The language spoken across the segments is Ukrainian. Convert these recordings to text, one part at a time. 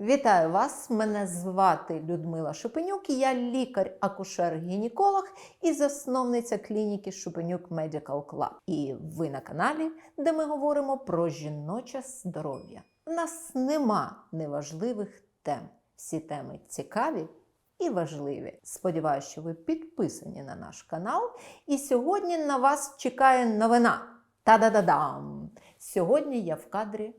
Вітаю вас! Мене звати Людмила Шупенюк. Я лікар-акушер-гінеколог і засновниця клініки Шупенюк Medical Club. І ви на каналі, де ми говоримо про жіноче здоров'я. У нас нема неважливих тем. Всі теми цікаві і важливі. Сподіваюся, що ви підписані на наш канал. І сьогодні на вас чекає новина. Та-да-да-дам! Сьогодні я в кадрі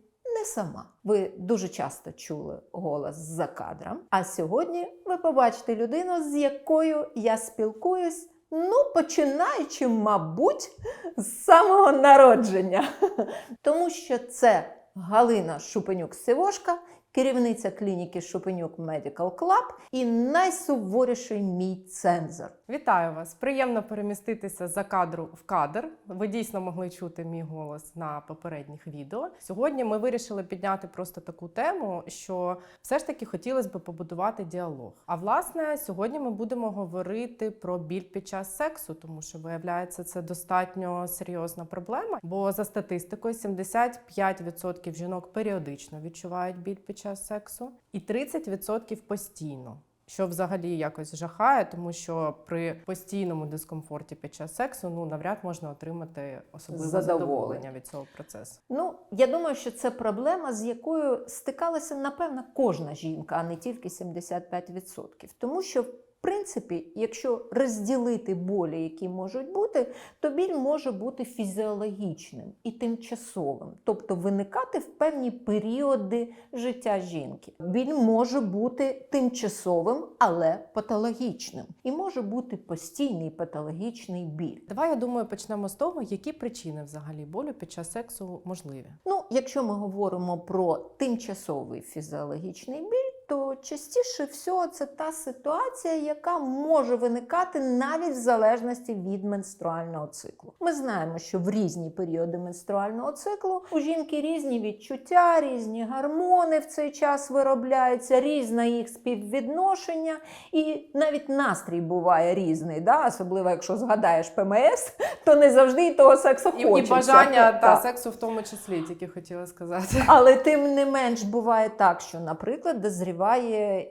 сама. Ви дуже часто чули голос за кадром. А сьогодні ви побачите людину, з якою я спілкуюсь. Ну, починаючи, мабуть, з самого народження. Тому що це Галина Шупенюк-Сивошка, керівниця клініки Шупенюк Medical Club і найсуворіший мій цензор. Вітаю вас! Приємно переміститися за кадру в кадр. Ви дійсно могли чути мій голос на попередніх відео. Сьогодні ми вирішили підняти просто таку тему, що все ж таки хотілося б побудувати діалог. А власне, сьогодні ми будемо говорити про біль під час сексу, тому що виявляється, це достатньо серйозна проблема. Бо за статистикою 75% жінок періодично відчувають біль під час сексу, і 30% постійно. Що взагалі якось жахає, тому що при постійному дискомфорті під час сексу ну навряд можна отримати особливе Задоволення. задоволення від цього процесу. Ну, я думаю, що це проблема, з якою стикалася, напевно, кожна жінка, а не тільки 75%. Тому що, в принципі, якщо розділити болі, які можуть бути, то біль може бути фізіологічним і тимчасовим, тобто виникати в певні періоди життя жінки. Біль може бути тимчасовим, але патологічним, і може бути постійний патологічний біль. Давай я думаю, почнемо з того, які причини взагалі болю під час сексу можливі. Ну, якщо ми говоримо про тимчасовий фізіологічний біль, то частіше всього це та ситуація, яка може виникати навіть в залежності від менструального циклу. Ми знаємо, що в різні періоди менструального циклу у жінки різні відчуття, різні гормони в цей час виробляються, різне їх співвідношення, і навіть настрій буває різний, да? особливо якщо згадаєш ПМС, то не завжди і того сексу І, хочеться. і бажання та Так. сексу в тому числі, тільки хотіла сказати. Але тим не менш буває так, що, наприклад, дозріває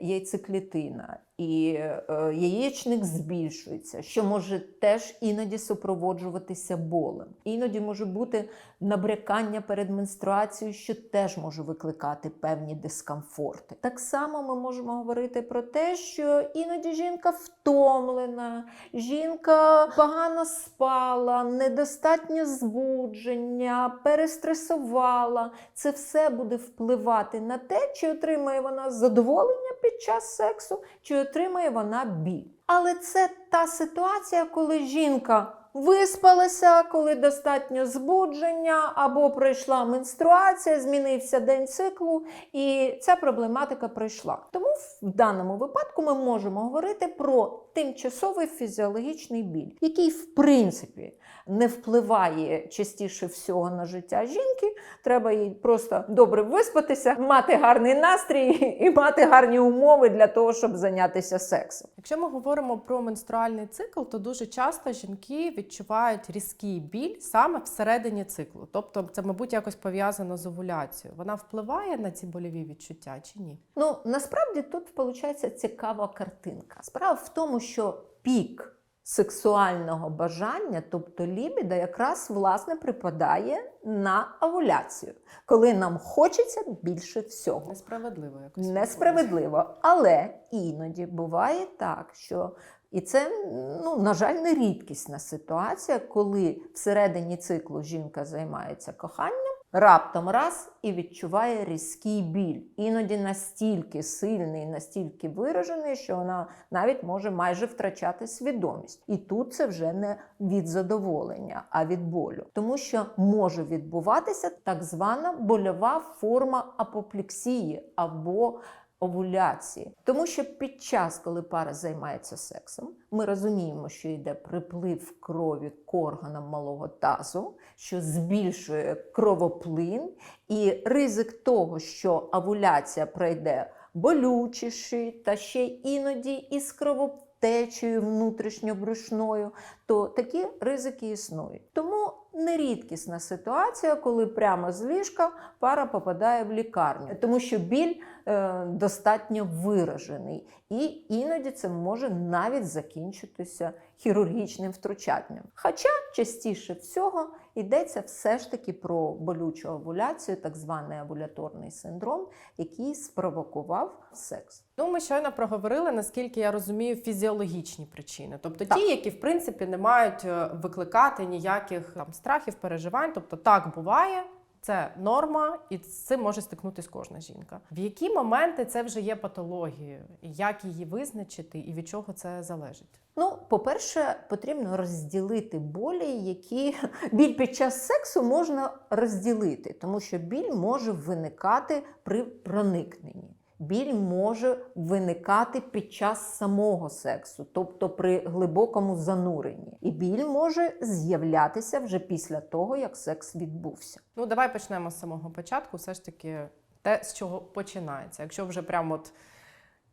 яйцеклітина і е, яєчник збільшується, що може теж іноді супроводжуватися болем. Іноді може бути набрякання перед менструацією, що теж може викликати певні дискомфорти. Так само ми можемо говорити про те, що іноді жінка втомлена, жінка погано спала, недостатньо збудження, перестресувала. Це все буде впливати на те, чи отримає вона задоволення під час сексу, чи отримає вона біль. Але це та ситуація, коли жінка виспалася, коли достатньо збудження, або пройшла менструація, змінився день циклу, і ця проблематика пройшла. Тому в даному випадку ми можемо говорити про тимчасовий фізіологічний біль, який в принципі не впливає частіше всього на життя жінки. Треба їй просто добре виспатися, мати гарний настрій і мати гарні умови для того, щоб зайнятися сексом. Якщо ми говоримо про менструальний цикл, то дуже часто жінки відчувають різкий біль саме всередині циклу. Тобто, це, мабуть, якось пов'язано з овуляцією. Вона впливає на ці больові відчуття чи ні? Ну насправді тут виходить цікава картинка. Справа в тому, що пік сексуального бажання, тобто лібіда, якраз власне припадає на овуляцію, коли нам хочеться більше всього. Несправедливо якось. Несправедливо, але іноді буває так, що і це, ну, на жаль, не рідкісна ситуація, коли всередині циклу жінка займається коханням, раптом раз і відчуває різкий біль. Іноді настільки сильний, настільки виражений, що вона навіть може майже втрачати свідомість. І тут це вже не від задоволення, а від болю. Тому що може відбуватися так звана больова форма апоплексії або овуляції. Тому що під час, коли пара займається сексом, ми розуміємо, що йде приплив крові к органам малого тазу, що збільшує кровоплин, і ризик того, що овуляція пройде болючіший, та ще іноді із кровотечею внутрішньобрушною, то такі ризики існують. Тому нерідкісна ситуація, коли прямо з ліжка пара попадає в лікарню, тому що біль е, достатньо виражений, і іноді це може навіть закінчитися хірургічним втручанням. Хоча частіше всього йдеться все ж таки про болючу овуляцію, так званий овуляторний синдром, який спровокував секс. Ну, ми щойно проговорили, наскільки я розумію, фізіологічні причини, тобто Так. ті, які в принципі не мають е, викликати ніяких там страхів, переживань. Тобто так буває. Це норма, і з цим може стикнутися кожна жінка. В які моменти це вже є патологією, як її визначити, і від чого це залежить? Ну, по-перше, потрібно розділити болі, які біль під час сексу можна розділити, тому що біль може виникати при проникненні. Біль може виникати під час самого сексу, тобто при глибокому зануренні. І біль може з'являтися вже після того, як секс відбувся. Ну, давай почнемо з самого початку. Все ж таки, те, з чого починається. Якщо вже прямо от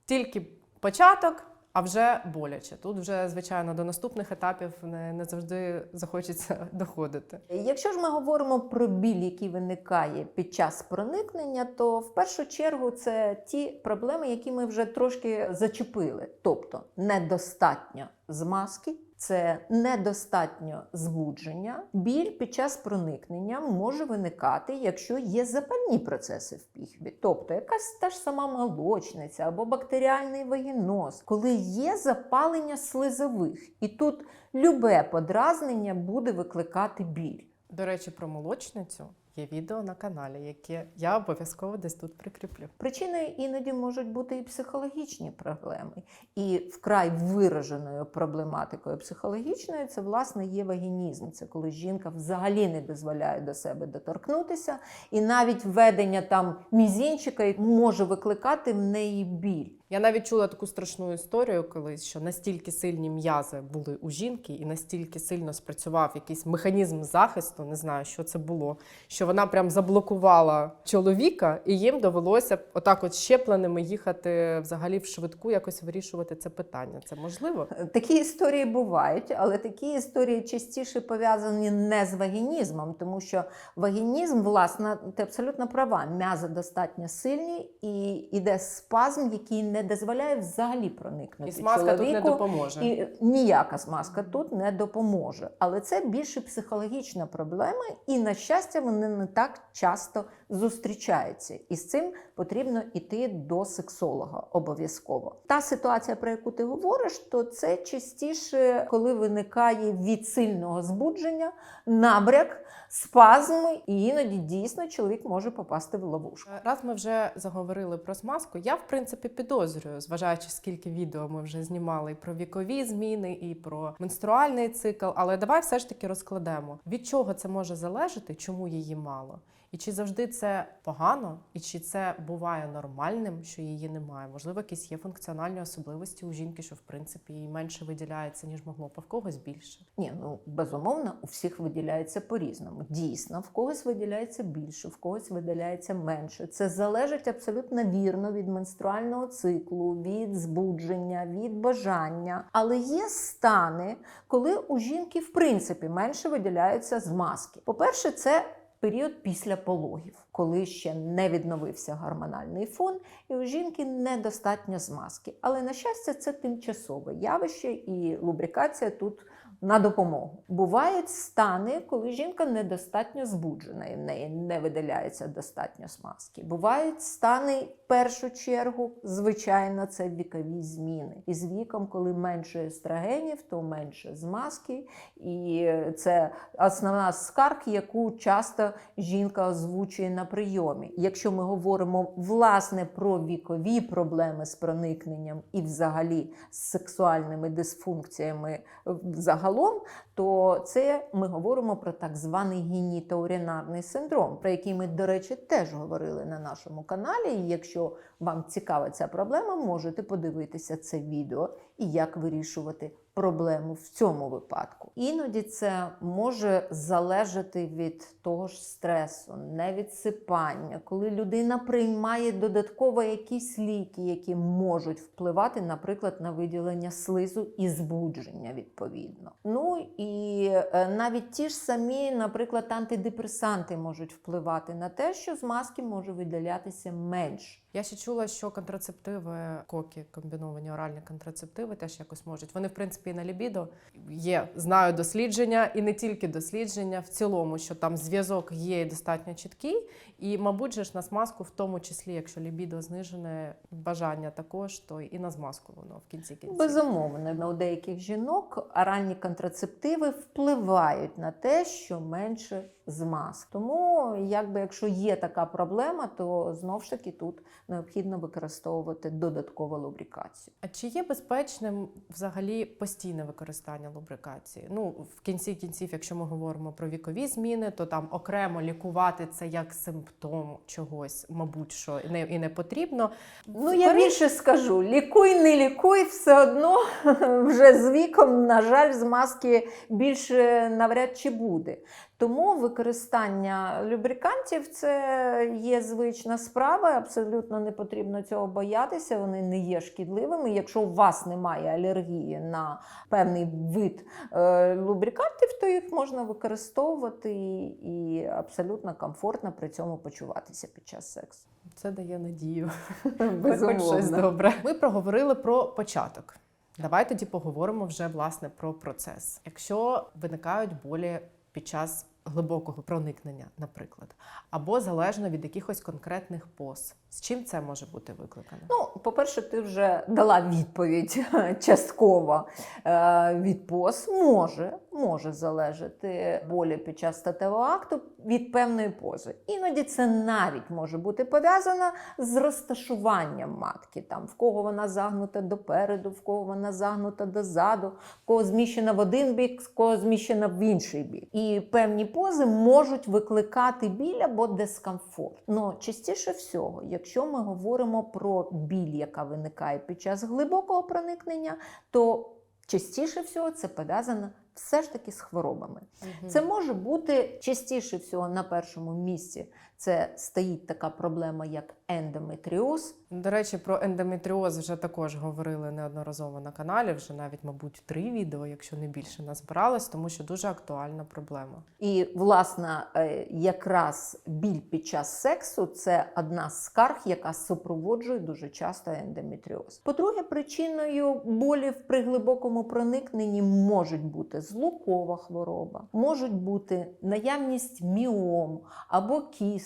тільки початок, а вже боляче. Тут вже, звичайно, до наступних етапів не, не завжди захочеться доходити. Якщо ж ми говоримо про біль, який виникає під час проникнення, то в першу чергу це ті проблеми, які ми вже трошки зачепили. Тобто недостатньо змазки, це недостатньо збудження. Біль під час проникнення може виникати, якщо є запальні процеси в піхві, тобто якась та ж сама молочниця або бактеріальний вагіноз, коли є запалення слизових, і тут любе подразнення буде викликати біль. До речі, про молочницю є відео на каналі, яке я обов'язково десь тут прикріплю. Причиною іноді можуть бути і психологічні проблеми. І вкрай вираженою проблематикою психологічною це власне є вагінізм. Це коли жінка взагалі не дозволяє до себе доторкнутися, і навіть введення там мізінчика може викликати в неї біль. Я навіть чула таку страшну історію колись, що настільки сильні м'язи були у жінки, і настільки сильно спрацював якийсь механізм захисту, не знаю, що це було, що вона прям заблокувала чоловіка, і їм довелося отак, от щепленими їхати взагалі в швидку, якось вирішувати це питання. Це можливо? Такі історії бувають, але такі історії частіше пов'язані не з вагінізмом, тому що вагінізм, власне, ти абсолютно права, м'язи достатньо сильні і йде спазм, який не дозволяє взагалі проникнути І смазка тут не допоможе. І ніяка смазка тут не допоможе. Але це більше психологічна проблема, і, на щастя, вони не так часто зустрічаються. І з цим потрібно йти до сексолога обов'язково. Та ситуація, про яку ти говориш, то це частіше, коли виникає від сильного збудження, набряк, спазм, і іноді дійсно чоловік може попасти в ловушку. Раз ми вже заговорили про смазку, я в принципі підозрюю, зважаючи скільки відео ми вже знімали і про вікові зміни, і про менструальний цикл. Але давай все ж таки розкладемо, від чого це може залежати, чому її мало. І чи завжди це погано, і чи це буває нормальним, що її немає? Можливо, якісь є функціональні особливості у жінки, що в принципі їй менше виділяється, ніж могло, б, в когось більше. Ні, ну безумовно, у всіх виділяється по-різному. Дійсно, в когось виділяється більше, в когось виділяється менше. Це залежить абсолютно вірно від менструального циклу, від збудження, від бажання. Але є стани, коли у жінки в принципі менше виділяються змазки. По-перше, це період після пологів, коли ще не відновився гормональний фон, і у жінки недостатньо змазки. Але на щастя, це тимчасове явище, і лубрикація тут на допомогу. Бувають стани, коли жінка недостатньо збуджена, і в неї не видаляється достатньо смазки. Бувають стани першу чергу, звичайно, це вікові зміни. І з віком, коли менше естрогенів, то менше змазки. І це основна скарг, яку часто жінка озвучує на прийомі. Якщо ми говоримо власне про вікові проблеми з проникненням і взагалі з сексуальними дисфункціями загалом, то це ми говоримо про так званий гінітоурінарний синдром, про який ми, до речі, теж говорили на нашому каналі. І якщо вам цікава ця проблема, можете подивитися це відео і як вирішувати проблему в цьому випадку. Іноді це може залежати від того ж стресу, невідсипання, коли людина приймає додатково якісь ліки, які можуть впливати, наприклад, на виділення слизу і збудження відповідно. Ну і е, навіть ті ж самі, наприклад, антидепресанти можуть впливати на те, що з маски може виділятися менше. Я ще чула, що контрацептиви, коки, комбіновані оральні контрацептиви теж якось можуть. Вони, в принципі, і на лібідо є, знаю дослідження, і не тільки дослідження в цілому, що там зв'язок є достатньо чіткий. І, мабуть, же ж на смазку, в тому числі, якщо лібідо знижене, бажання також, то і на змазку воно в кінці кінців. Безумовно, у деяких жінок оральні контрацептиви впливають на те, що менше змаз. Тому, якби якщо є така проблема, то знов ж таки тут необхідно використовувати додаткову лубрикацію. А чи є безпечним взагалі постійне використання лубрикації? Ну, в кінці кінців, якщо ми говоримо про вікові зміни, то там окремо лікувати це як симптом чогось, мабуть, що не, і не потрібно. Ну, я більше скажу: лікуй, не лікуй, все одно вже з віком, на жаль, змазки більше навряд чи буде. Тому використання любрикантів це є звична справа, абсолютно не потрібно цього боятися, вони не є шкідливими. Якщо у вас немає алергії на певний вид е, лубрикантів, то їх можна використовувати і, і абсолютно комфортно при цьому почуватися під час сексу. Це дає надію. Безумовно. Хоч щось добре. Ми проговорили про початок. Давай тоді поговоримо вже власне про процес. Якщо виникають болі під час глибокого проникнення, наприклад, або залежно від якихось конкретних поз, з чим це може бути викликано? Ну, по-перше, ти вже дала відповідь частково. Е, від поз може, може залежати болі під час статевого акту від певної пози. Іноді це навіть може бути пов'язано з розташуванням матки. Там, в кого вона загнута допереду, в кого вона загнута дозаду, в кого зміщена в один бік, в кого зміщена в інший бік. І певні пози можуть викликати біль або дискомфорт. Ну, частіше всього, якщо ми говоримо про біль, яка виникає під час глибокого проникнення, то частіше всього це пов'язано все ж таки з хворобами. Це може бути частіше всього на першому місці. Це стоїть така проблема, як ендометріоз. До речі, про ендометріоз вже також говорили неодноразово на каналі. Вже навіть, мабуть, три відео, якщо не більше, назбиралось, тому що дуже актуальна проблема. І, власне, е, якраз біль під час сексу це одна з скарг, яка супроводжує дуже часто ендометріоз. По-друге, причиною болів при глибокому проникненні можуть бути злукова хвороба, можуть бути наявність міом або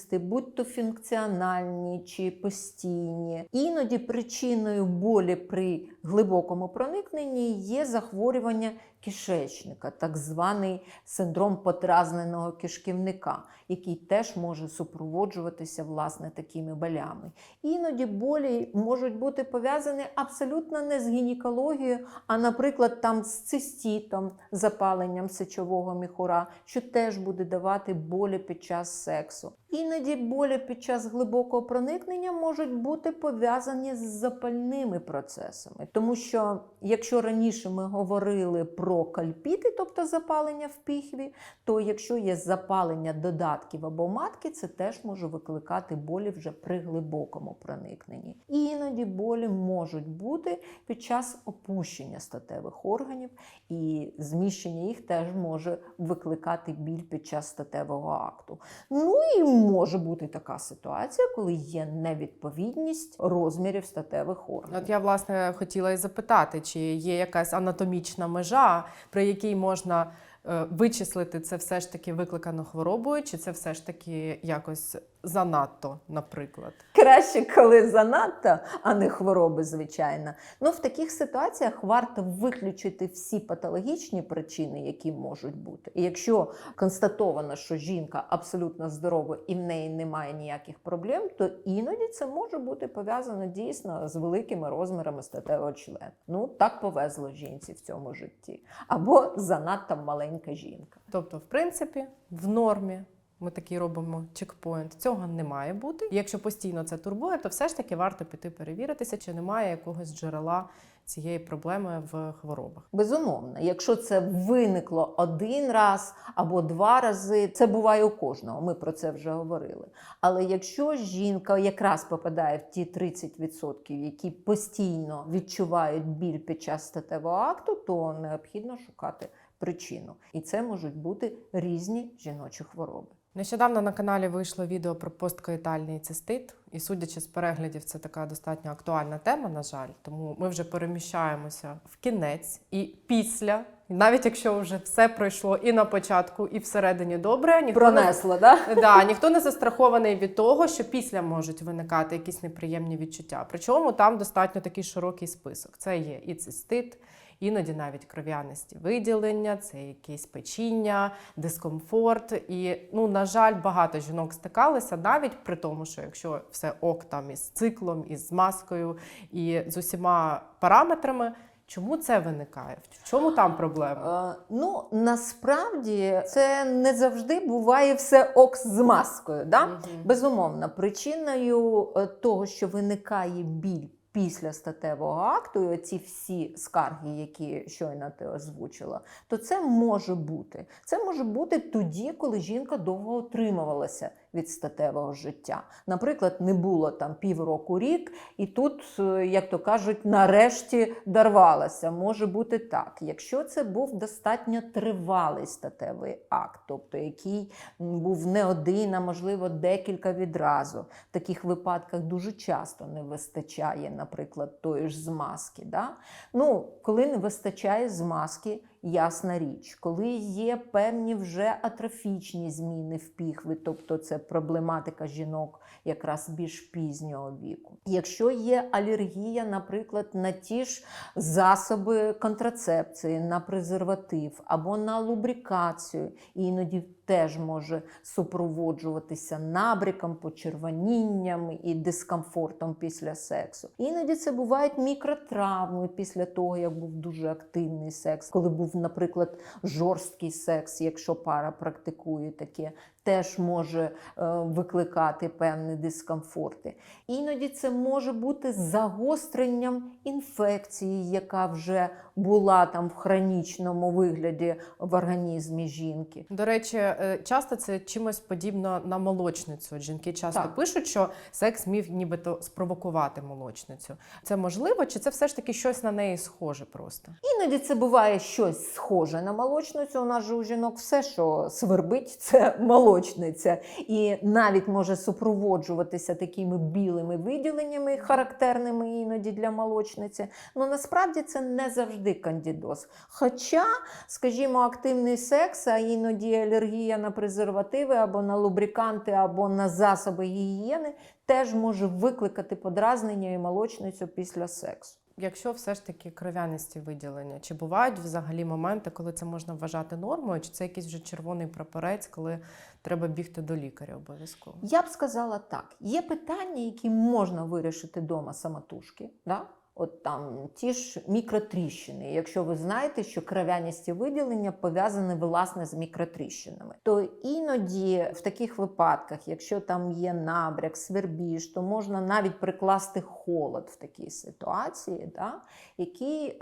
кісти, будь то функціональні чи постійні. Іноді причиною болі при глибокому проникненні є захворювання кишечника, так званий синдром потразненого кишківника, який теж може супроводжуватися власне такими болями. Іноді болі можуть бути пов'язані абсолютно не з гінекологією, а, наприклад, там з цистітом, запаленням сечового міхура, що теж буде давати болі під час сексу. Іноді болі під час глибокого проникнення можуть бути пов'язані з запальними процесами, тому що якщо раніше ми говорили про кальпіти, тобто запалення в піхві, то якщо є запалення додатків або матки, це теж може викликати болі вже при глибокому проникненні. І іноді болі можуть бути під час опущення статевих органів, і зміщення їх теж може викликати біль під час статевого акту. Ну і може бути така ситуація, коли є невідповідність розмірів статевих органів. От я власне хотіла і запитати, чи є якась анатомічна межа, при якій можна е, вичислити це все ж таки викликано хворобою, чи це все ж таки якось занадто, наприклад. Краще, коли занадто, а не хвороби, звичайно. Ну, в таких ситуаціях варто виключити всі патологічні причини, які можуть бути. І якщо констатовано, що жінка абсолютно здорова і в неї немає ніяких проблем, то іноді це може бути пов'язано дійсно з великими розмірами статевого члена. Ну, так повезло жінці в цьому житті. Або занадто маленька жінка. Тобто, в принципі, в нормі. Ми такий робимо чекпоінт. Цього не має бути. Якщо постійно це турбує, то все ж таки варто піти перевіритися, чи немає якогось джерела цієї проблеми в хворобах. Безумовно, якщо це виникло один раз або два рази, це буває у кожного. Ми про це вже говорили. Але якщо жінка якраз попадає в ті 30%, які постійно відчувають біль під час статевого акту, то необхідно шукати причину. І це можуть бути різні жіночі хвороби. Нещодавно на каналі вийшло відео про посткоїтальний цистит, і судячи з переглядів, це така достатньо актуальна тема, на жаль. Тому ми вже переміщаємося в кінець і після. І Навіть якщо вже все пройшло і на початку, і всередині добре, ніхто не да? Да, ніхто не застрахований від того, що після можуть виникати якісь неприємні відчуття. Причому там достатньо такий широкий список. Це є і цистит, іноді навіть кров'янисті виділення, це якесь печіння, дискомфорт. І, ну, на жаль, багато жінок стикалися навіть при тому, що якщо все ок там із циклом, із маскою і з усіма параметрами. Чому це виникає? В чому там проблема? Е, Ну насправді це не завжди буває все ок з маскою. Да? Мгм. Безумовно, причиною е, того, що виникає біль після статевого акту, і оці всі скарги, які щойно ти озвучила, то це може бути. Це може бути тоді, коли жінка довго утримувалася від статевого життя. Наприклад, не було там півроку рік, і тут, е, як то кажуть, нарешті дорвалася. Може бути так. Якщо це був достатньо тривалий статевий акт, тобто який був не один, а можливо декілька відразу. В таких випадках дуже часто не вистачає, наприклад, тої ж змазки. Да? Ну, коли не вистачає змазки, ясна річ, коли є певні вже атрофічні зміни в піхви, тобто це проблематика жінок якраз більш пізнього віку. Якщо є алергія, наприклад, на ті ж засоби контрацепції, на презерватив або на лубрикацію, іноді теж може супроводжуватися набріком, почервонінням і дискомфортом після сексу. Іноді це бувають мікротравми після того, як був дуже активний секс, коли був, наприклад, жорсткий секс, якщо пара практикує таке. Теж може е, викликати певні дискомфорти. Іноді це може бути загостренням інфекції, яка вже була там в хронічному вигляді в організмі жінки. До речі, е, часто це чимось подібно на молочницю. Жінки часто Так. пишуть, що секс міг нібито спровокувати молочницю. Це можливо, чи це все ж таки щось на неї схоже просто? Іноді це буває щось схоже на молочницю. У нас же у жінок все, що свербить, це молочниця. І навіть може супроводжуватися такими білими виділеннями, характерними іноді для молочниці. Ну насправді це не завжди кандідоз. Хоча, скажімо, активний секс, а іноді алергія на презервативи або на лубриканти, або на засоби гігієни теж може викликати подразнення і молочницю після сексу. Якщо все ж таки кров'янисті виділення, чи бувають взагалі моменти, коли це можна вважати нормою, чи це якийсь вже червоний прапорець, коли треба бігти до лікаря обов'язково? Я б сказала так: є питання, які можна вирішити вдома самотужки. Да? От там ті ж мікротріщини. Якщо ви знаєте, що кров'яністі виділення пов'язані власне з мікротріщинами, то іноді в таких випадках, якщо там є набряк, свербіж, то можна навіть прикласти холод в такій ситуації, да? який е,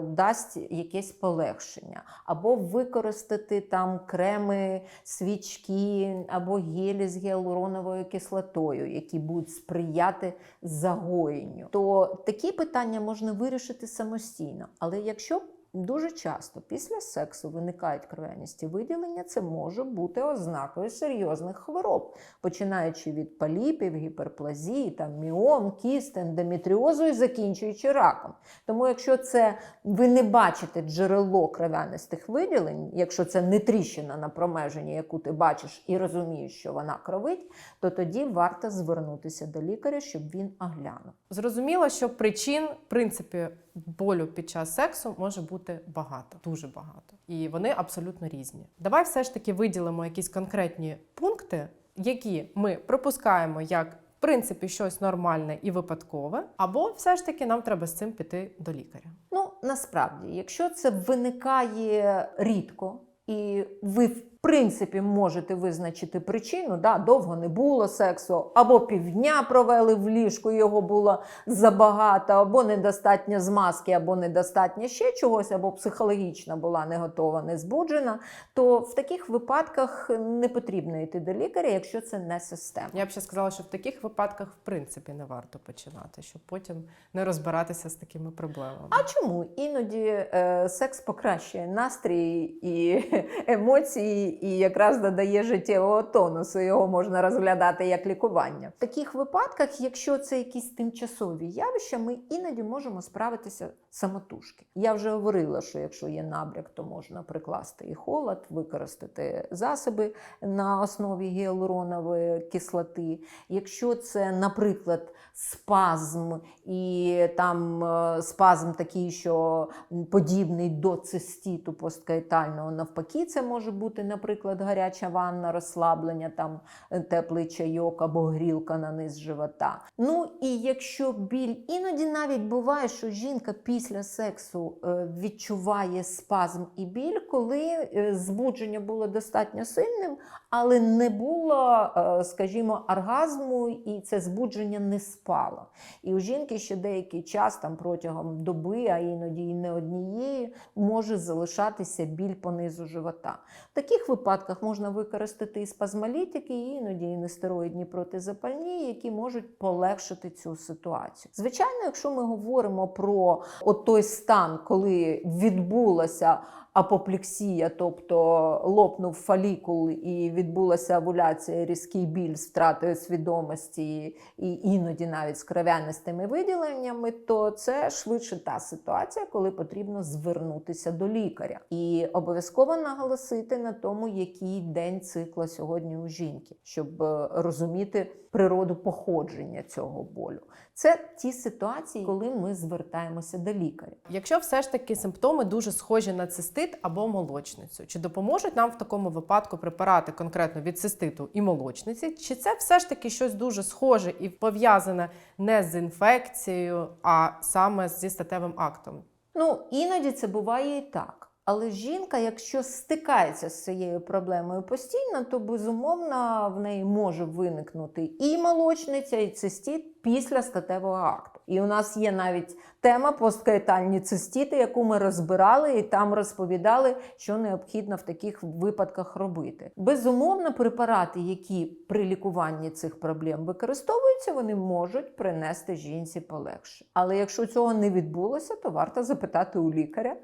дасть якесь полегшення, або використати там креми, свічки або гелі з гіалуроновою кислотою, які будуть сприяти загоєнню. То такі питання можна вирішити самостійно. Але якщо Дуже часто після сексу виникають кров'яністі виділення, це може бути ознакою серйозних хвороб, починаючи від поліпів, гіперплазії, там, міом, кіст, ендометріозу і закінчуючи раком. Тому, якщо це ви не бачите джерело кров'янистих виділень, якщо це не тріщина на промеженні, яку ти бачиш і розумієш, що вона кровить, то тоді варто звернутися до лікаря, щоб він оглянув. Зрозуміло, що причин, в принципі, болю під час сексу може бути багато, дуже багато, і вони абсолютно різні. Давай все ж таки виділимо якісь конкретні пункти, які ми пропускаємо як. В принципі, щось нормальне і випадкове, або все ж таки нам треба з цим піти до лікаря. Ну, насправді, якщо це виникає рідко, і ви принципі можете визначити причину, да, довго не було сексу, або півдня провели в ліжку, його було забагато, або недостатньо змазки, або недостатньо ще чогось, або психологічно була не готова, не збуджена, то в таких випадках не потрібно йти до лікаря, якщо це не система. Я б ще сказала, що в таких випадках в принципі не варто починати, щоб потім не розбиратися з такими проблемами. А чому іноді е, секс покращує настрій і емоції, і якраз додає життєвого тонусу. Його можна розглядати як лікування. В таких випадках, якщо це якісь тимчасові явища, ми іноді можемо справитися самотужки. Я вже говорила, що якщо є набряк, то можна прикласти і холод, використати засоби на основі гіалуронової кислоти. Якщо це, наприклад, спазм, і там е, спазм такий, що подібний до цистіту посткаїтального, навпаки, це може бути, наприклад, гаряча ванна, розслаблення, там е, теплий чайок або грілка на низ живота. Ну і якщо біль, іноді навіть буває, що жінка після сексу е, відчуває спазм і біль, коли е, збудження було достатньо сильним, але не було, скажімо, оргазму, і це збудження не спало. І у жінки ще деякий час, там протягом доби, а іноді і не однієї, може залишатися біль по низу живота. В випадках можна використати і спазмолітики, і іноді і нестероїдні протизапальні, які можуть полегшити цю ситуацію. Звичайно, якщо ми говоримо про той стан, коли відбулася апоплексія, тобто лопнув фолікул і відбулася овуляція, різкий біль з втратою свідомості і іноді навіть з кров'янистими виділеннями, то це швидше та ситуація, коли потрібно звернутися до лікаря. І обов'язково наголосити на тому, який день цикла сьогодні у жінки, щоб е, розуміти природу походження цього болю. Це ті ситуації, коли ми звертаємося до лікаря. Якщо все ж таки симптоми дуже схожі на цистит або молочницю, чи допоможуть нам в такому випадку препарати конкретно від циститу і молочниці, чи це все ж таки щось дуже схоже і пов'язане не з інфекцією, а саме зі статевим актом? Ну, іноді це буває і так. Але жінка, якщо стикається з цією проблемою постійно, то безумовно в неї може виникнути і молочниця, і цистіт після статевого акту. І у нас є навіть тема посткаїтальні цистіти, яку ми розбирали, і там розповідали, що необхідно в таких випадках робити. Безумовно, препарати, які при лікуванні цих проблем використовуються, вони можуть принести жінці полегшення. Але якщо цього не відбулося, то варто запитати у лікаря.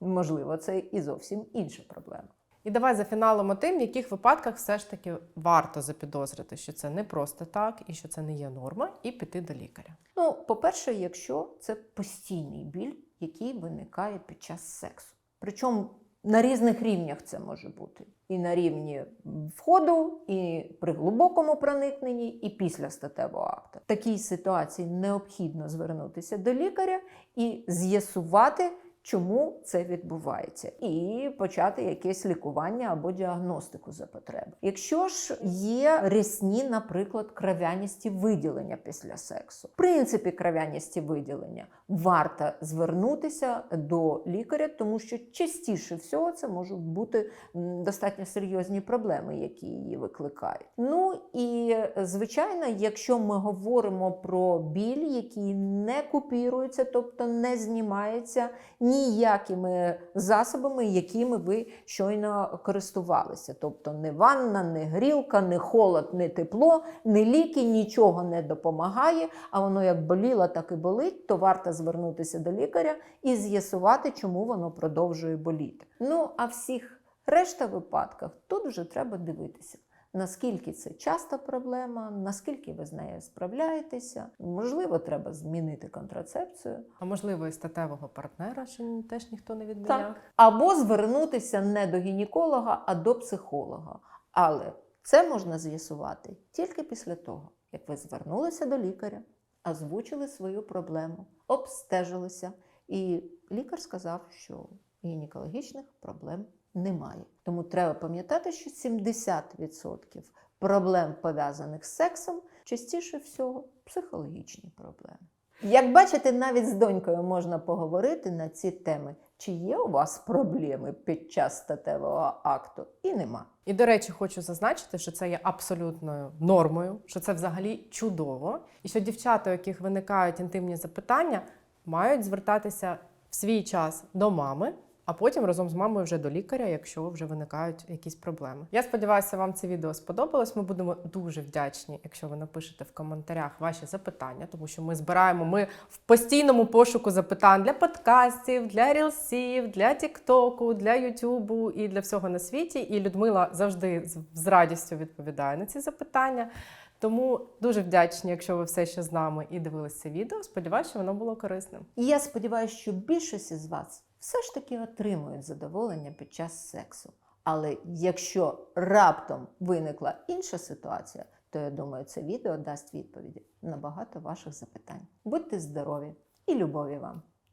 Можливо, це і зовсім інша проблема. І давай зафіналимо тим, в яких випадках все ж таки варто запідозрити, що це не просто так і що це не є норма, і піти до лікаря. Ну, по-перше, якщо це постійний біль, який виникає під час сексу. Причому на різних рівнях це може бути. І на рівні входу, і при глибокому проникненні, і після статевого акту. В такій ситуації необхідно звернутися до лікаря і з'ясувати, чому це відбувається, і почати якесь лікування або діагностику за потреби. Якщо ж є рясні, наприклад, кров'яністі виділення після сексу, в принципі, кров'яністі виділення варто звернутися до лікаря, тому що частіше всього це можуть бути достатньо серйозні проблеми, які її викликають. Ну і звичайно, якщо ми говоримо про біль, який не купірується, тобто не знімається ніякими засобами, якими ви щойно користувалися. Тобто не ванна, не грілка, не холод, не тепло, не ліки, нічого не допомагає. А воно як боліло, так і болить, то варто звернутися до лікаря і з'ясувати, чому воно продовжує боліти. Ну а всіх решта випадках тут вже треба дивитися. Наскільки це часта проблема, наскільки ви з нею справляєтеся? Можливо, треба змінити контрацепцію. А можливо, і статевого партнера, що теж ніхто не відміняв. Так. Або звернутися не до гінеколога, а до психолога. Але це можна з'ясувати тільки після того, як ви звернулися до лікаря, озвучили свою проблему, обстежилися, і лікар сказав, що гінекологічних проблем немає. Тому треба пам'ятати, що 70% проблем, пов'язаних з сексом, частіше всього психологічні проблеми. Як бачите, навіть з донькою можна поговорити на ці теми чи є у вас проблеми під час статевого акту, і нема. І до речі, хочу зазначити, що це є абсолютною нормою, що це взагалі чудово, і що дівчата, у яких виникають інтимні запитання, мають звертатися в свій час до мами. А потім разом з мамою вже до лікаря, якщо вже виникають якісь проблеми. Я сподіваюся, вам це відео сподобалось. Ми будемо дуже вдячні, якщо ви напишете в коментарях ваші запитання, тому що ми збираємо ми в постійному пошуку запитань для подкастів, для рілсів, для Тіктоку, для Ютубу і для всього на світі. І Людмила завжди з- з радістю відповідає на ці запитання. Тому дуже вдячні, якщо ви все ще з нами і дивилися відео. Сподіваюся, воно було корисним. І я сподіваюся, що більшість із вас все ж таки отримують задоволення під час сексу. Але якщо раптом виникла інша ситуація, то я думаю, це відео дасть відповіді на багато ваших запитань. Будьте здорові і любові вам!